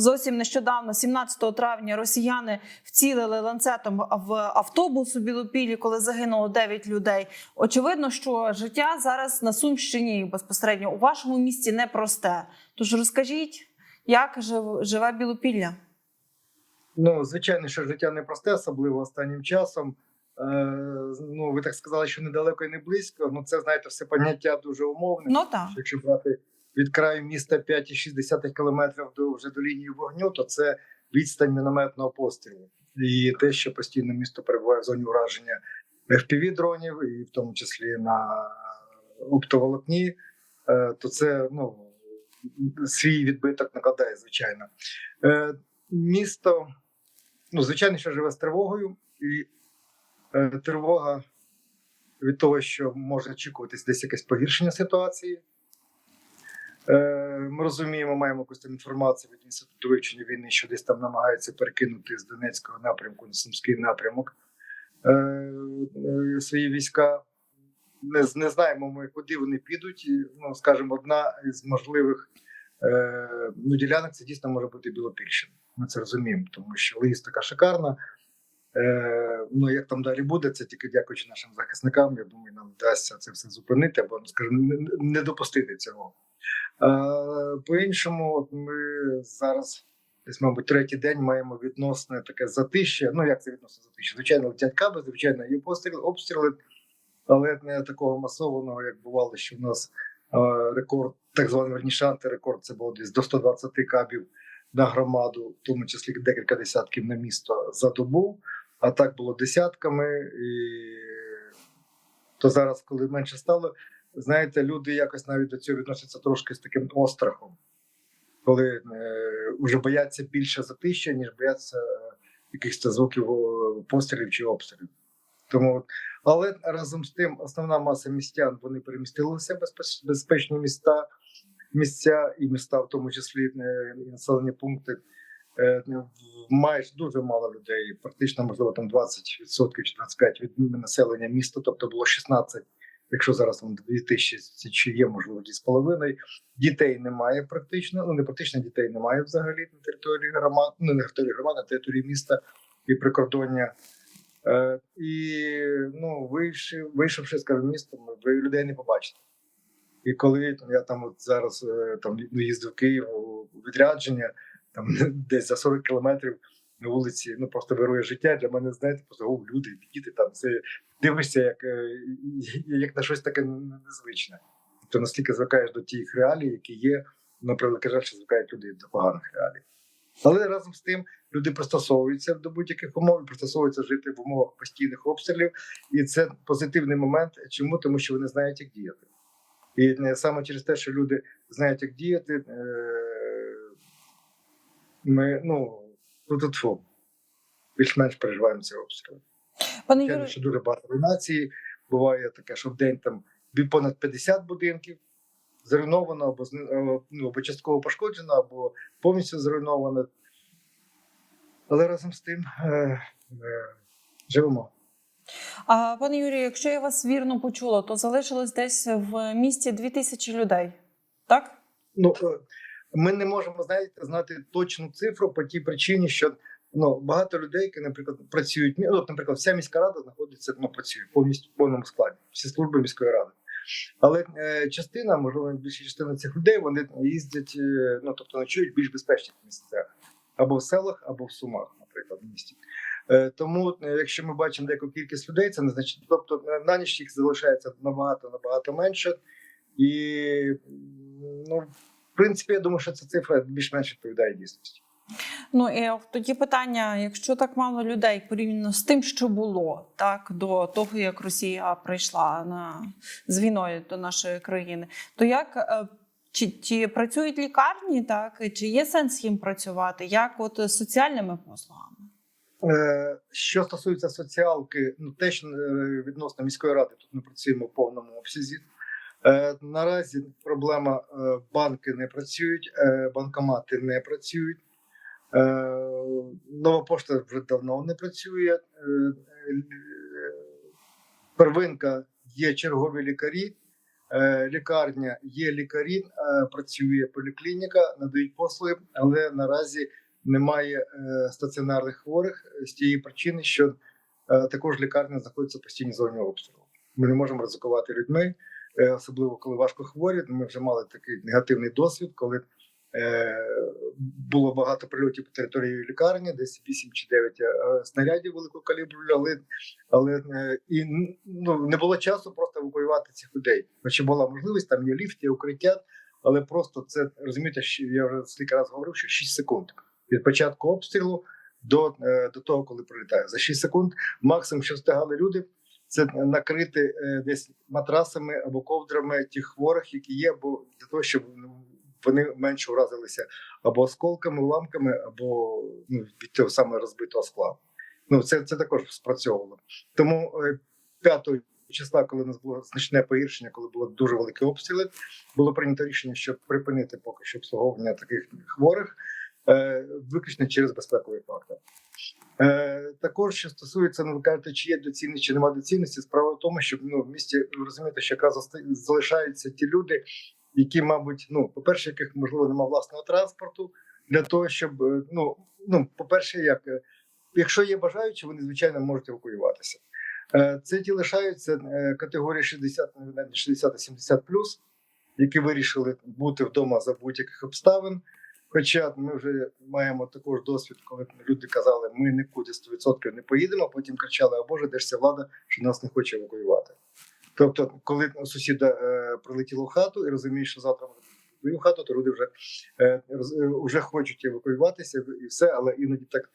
Зовсім нещодавно, 17 травня, росіяни вцілили ланцетом в автобус у Білопілі, коли загинуло 9 людей. Очевидно, що життя зараз на Сумщині безпосередньо у вашому місті непросте. Тож розкажіть, як живе Білопілля? Ну, звичайно, що життя непросте, особливо останнім часом. Е, ну, ви так сказали, що недалеко і не близько. Ну, це знаєте, все поняття дуже умовне. Ну так. Якщо брати від краю міста 5,6 кілометрів до вже до лінії вогню, то це відстань мінометного пострілу. І те, що постійно місто перебуває в зоні ураження fpv дронів, і в тому числі на оптоволокні, е, то це ну, свій відбиток накладає, звичайно. Е, Місто, ну, звичайно, що живе з тривогою, і е, тривога від того, що може очікуватись десь якесь погіршення ситуації. Е, Ми розуміємо, маємо якусь там інформацію від інституту вивчення війни, що десь там намагаються перекинути з Донецького напрямку на Сумський напрямок е, е, свої війська. Не, не знаємо ми, куди вони підуть. Ну, скажімо, одна із можливих ну, ділянок це дійсно може бути Білопільщина. Ми це розуміємо, тому що логістика шикарна. Ну, як там далі буде, це тільки дякуючи нашим захисникам. Я думаю, нам вдасться це все зупинити або, ну, скажімо, не допустити цього. Е, по-іншому, ми зараз, десь, мабуть, третій день маємо відносне таке затище. Ну, як це відносно затище? Звичайно, летять каби, звичайно, є постріли, обстріли, але не такого масованого, як бувало, що в нас е, рекорд, так званий верніше антирекорд, це було десь до 120 кабів на громаду, в тому числі декілька десятків на місто за добу. А так було десятками. І то зараз, коли менше стало, знаєте, люди якось навіть до цього відносяться трошки з таким острахом, коли е, вже бояться більше затища, ніж бояться якихось звуків пострілів чи обстрілів. Тому, але разом з тим, основна маса містян вони перемістилися в безпечні міста, місця і міста, в тому числі е, і населені пункти. Е, Майже дуже мало людей, практично можливо там 20% чи 25% від населення міста, тобто було 16, якщо зараз там 2000 чи є, можливо, 2,5. Дітей немає практично. Ну не практично дітей немає взагалі на території громад, ну не на території громад, на території міста і прикордоння. Е, і ну, вийшовши, вийшовши, скажімо, містом, ви людей не побачите. І коли там, я там от зараз е, там ну, їздив в Київ у відрядження, там десь за 40 кілометрів на вулиці, ну просто вирує життя. Для мене, знаєте, просто о, люди, діти там це дивишся, як, е, як на щось таке незвичне. Тобто настільки звикаєш до тих реалій, які є, на превеликий жаль, що звикають люди до поганих реалій. Але разом з тим люди пристосовуються до будь-яких умов, пристосовуються жити в умовах постійних обстрілів, і це позитивний момент. Чому? Тому що вони знають, як діяти. І е, саме через те, що люди знають, як діяти, е, ми ну тут більш-менш переживаємо ці обстріли. Пане Юрію, що дуже багато руйнації. Буває таке, що в день там понад 50 будинків зруйновано або е, ну, або частково пошкоджено, або повністю зруйновано. Але разом з тим е, е, живемо. а пане Юрію, якщо я вас вірно почула, то залишилось десь в місті 2000 людей, так? Ну е, ми не можемо знаєте, знати точну цифру по тій причині, що ну багато людей, які, наприклад, працюють. Ну, наприклад, вся міська рада знаходиться ну, працює повністю в повному складі, всі служби міської ради. Але е, частина, можливо, більша частина цих людей вони їздять, е, ну тобто ночують в більш безпечних місцях або в селах, або в сумах, наприклад, в місті. Е, тому, е, якщо ми бачимо деяку кількість людей, це не значить, тобто е, на ніч їх залишається набагато набагато менше, і ну принципі, я думаю, що ця цифра більш-менш відповідає дійсності. Ну і тоді питання: якщо так мало людей порівняно з тим, що було так до того, як Росія прийшла на з війною до нашої країни, то як е, чи, чи працюють лікарні, так чи є сенс їм працювати? Як от з соціальними послугами? Е, Що стосується соціалки, ну теж е, відносно міської ради тут ми працюємо в повному обсязі. Е, Наразі проблема е, банки не працюють, е, банкомати не працюють. Нова пошта вже давно не працює. Первинка є чергові лікарі, лікарня, є лікарі, працює поліклініка, надають послуги, але наразі немає стаціонарних хворих з тієї причини, що також лікарня знаходиться в постійній зоні обстрілу. Ми не можемо ризикувати людьми, особливо коли важко хворі. Ми вже мали такий негативний досвід, коли е, було багато прильотів по території лікарні, десь 8 чи 9 е, снарядів великого калібру, але, але е, і ну, не було часу просто евакуювати цих людей. Хоча була можливість, там є ліфт, є укриття, але просто це розумієте, що я вже стільки разів говорив, що 6 секунд від початку обстрілу до, е, до того, коли прилітає. За 6 секунд максимум, що встигали люди, це накрити е, десь матрасами або ковдрами тих хворих, які є, бо для того, щоб ну, вони менше вразилися або осколками, уламками, або ну, від того саме розбитого скла. Ну це, це також спрацьовувало. Тому е, 5 числа, коли у нас було значне погіршення, коли було дуже великі обстріли, було прийнято рішення, щоб припинити поки що обслуговування таких хворих, е, виключно через безпековий фактор. Е, також що стосується, ну ви кажете, чи є доцільність, чи немає доцільності, справа в тому, що ну в місті ви розумієте, що якраз залишаються ті люди, які, мабуть, ну, по-перше, яких можливо немає власного транспорту, для того, щоб е, ну, ну по-перше, як е, якщо є бажаючі, вони звичайно можуть евакуюватися. Е, Це ті лишаються е, категорії 60, навіть 60 70 які вирішили бути вдома за будь-яких обставин. Хоча ми вже маємо також досвід, коли люди казали, ми нікуди 100% не поїдемо, потім кричали: О Боже, де ж ця влада, що нас не хоче евакуювати. Тобто, коли сусіда е, прилетіло в хату і розуміє, що завтра твою хату, то люди вже, е, е, вже хочуть евакуюватися і все, але іноді так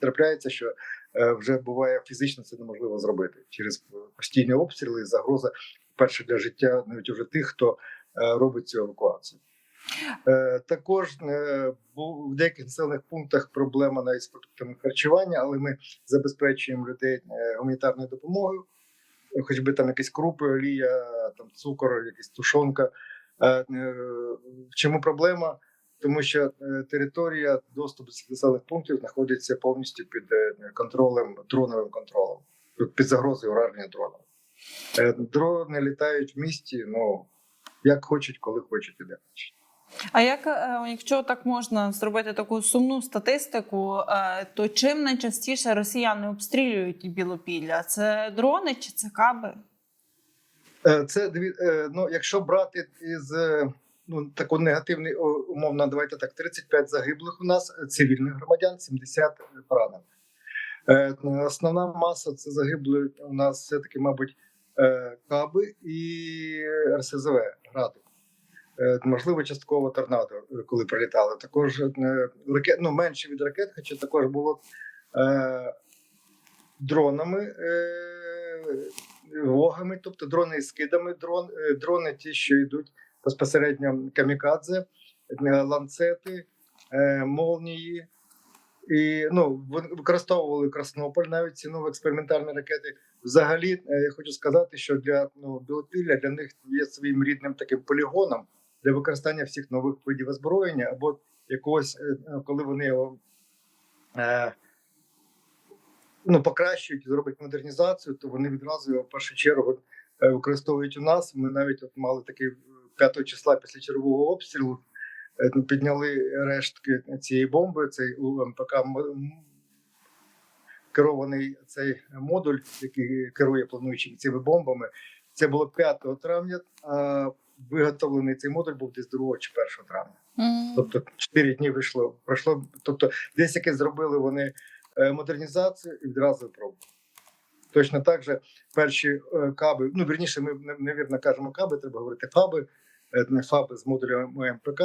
трапляється, що е, вже буває фізично це неможливо зробити через постійні обстріли загроза перше для життя навіть уже тих, хто е, робить цю евакуацію. Е, Також е, в деяких населених пунктах проблема навіть з продуктами харчування, але ми забезпечуємо людей е, гуманітарною допомогою, хоч би там якісь крупи, олія, там цукор, якась тушонка. Е, Чому проблема? Тому що територія доступу до населених пунктів знаходиться повністю під контролем, дроновим контролем, під загрозою ураження дроном. Е, Дрони літають в місті, ну як хочуть, коли хочуть і де хочуть. А як е, якщо так можна зробити таку сумну статистику, е, то чим найчастіше росіяни обстрілюють Білопілля? Це дрони чи це каби? Е, Це е, ну, якщо брати із е, ну таку негативний умовно, давайте так: 35 загиблих у нас е, цивільних громадян, 70 поранених. Е, Основна маса це загибли у нас все таки, мабуть, е, каби і РСЗВ гради. Е, Можливо, частково торнадо, е, коли прилітали. Також е, ракет, ну менше від ракет, хоча також було е, дронами. Е, вогами, тобто дрони із скидами, дрон, е, дрони, ті, що йдуть безпосередньо камікадзе, е, ланцети, е, молнії. І ну, використовували Краснополь, навіть ці нові експериментальні ракети. Взагалі, я хочу сказати, що для ну, Білопілля для них є своїм рідним таким полігоном для використання всіх нових видів озброєння або якогось, е, коли вони його е, ну, покращують, зроблять модернізацію, то вони відразу його в першу чергу е, використовують у нас. Ми навіть от мали такий 5 числа після чергового обстрілу. е, ну, Підняли рештки цієї бомби, цей УМПК м- м- керований цей модуль, який керує плануючими цими бомбами. Це було 5 травня. Виготовлений цей модуль був десь 2 чи 1 травня. М. Тобто 4 дні вийшло. Пройшло. Тобто, десь яке зробили вони е, модернізацію і відразу пробу. Точно так же перші е, каби, ну вірніше, ми невірно кажемо каби, треба говорити фаби, е, не фаби з модулем МПК.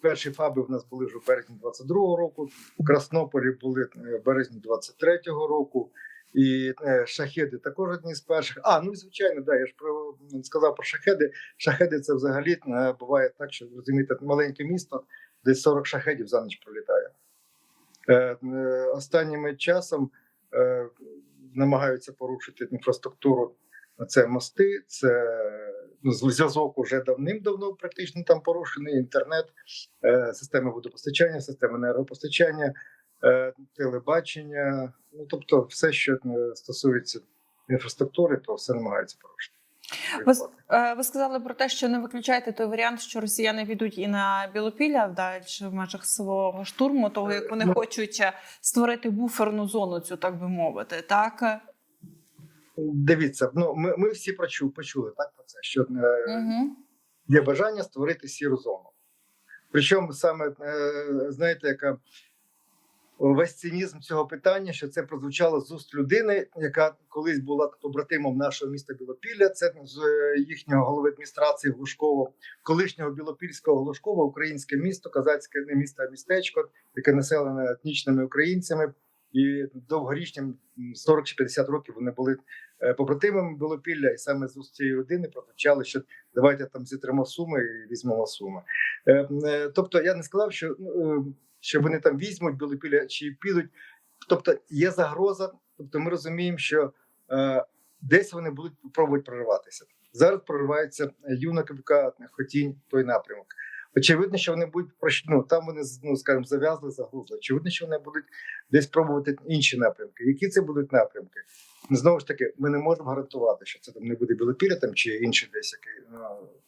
Перші фаби в нас були вже в березні 22-го року. В Краснополі були в березні 23-го року. І е, шахеди також одні з перших. А, ну і звичайно, да, я ж про сказав про шахеди. Шахеди це взагалі е, буває так, що розумієте, маленьке місто, десь 40 шахедів за ніч пролітає. Е, Останнім часом намагаються порушити інфраструктуру. Це мости, це ну, зв'язок уже давним-давно практично там порушений. Інтернет, системи водопостачання, системи енергопостачання, телебачення. Ну тобто, все, що е, стосується інфраструктури, то все намагаються порушити. Ви, е, ви сказали про те, що не виключаєте той варіант, що росіяни підуть і на Білопілля далі в межах свого штурму, того як вони Ну. хочуть е, створити буферну зону, цю так би мовити, так? Дивіться, ну ми, ми всі прочу, почули так про це, що е, Угу. є бажання створити сіру зону. Причому саме е, знаєте, яка весь цинізм цього питання, що це прозвучало з уст людини, яка колись була побратимом нашого міста Білопілля. Це з е, їхнього голови адміністрації Глушкова, колишнього Білопільського Глушкова, українське місто, козацьке не місто, а містечко, яке населене етнічними українцями. І довгорічним м, 40 чи 50 років вони були е, побратимами Білопілля, і саме з уст цієї людини прозвучало, що давайте там зітримо суми і візьмемо суми. Е, Тобто я не сказав, що, ну, що вони там візьмуть Білопілля чи підуть. Тобто є загроза, тобто ми розуміємо, що е, десь вони будуть пробувати прориватися. Зараз проривається Юнаковка, Хотінь, той напрямок. Очевидно, що вони будуть ну, там вони ну, скажімо, зав'язли, загрузли. Очевидно, що вони будуть десь пробувати інші напрямки. Які це будуть напрямки? Знову ж таки, ми не можемо гарантувати, що це там не буде Білопілля там чи інший десь який. ну, Е,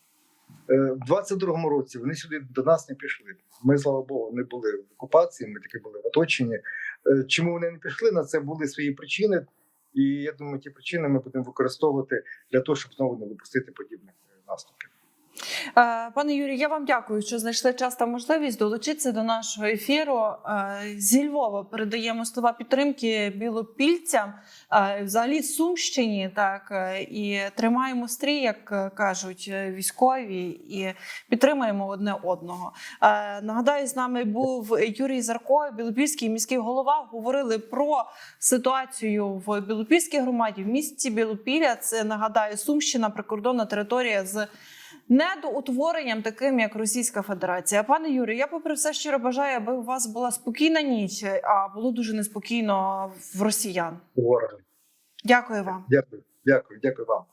В 22-му році вони сюди до нас не пішли. Ми, слава Богу, не були в окупації, ми таки були в оточенні. Е, Чому вони не пішли? На це були свої причини, і я думаю, ті причини ми будемо використовувати для того, щоб знову не допустити подібних е, наступів. Е, Пане Юрію, я вам дякую, що знайшли час та можливість долучитися до нашого ефіру. Е, Зі Львова передаємо слова підтримки білопільцям, е, взагалі Сумщині, так і тримаємо стрій, як кажуть військові, і підтримуємо одне одного. Нагадаю, з нами був Юрій Зарко, Білопільський міський голова. Говорили про ситуацію в Білопільській громаді в місті Білопілля. Це нагадаю Сумщина, прикордонна територія з недоутворенням, таким як Російська Федерація. Пане Юрію, я попри все щиро бажаю, аби у вас була спокійна ніч, а було дуже неспокійно в росіян. Дякую вам. Дякую, дякую, дякую вам.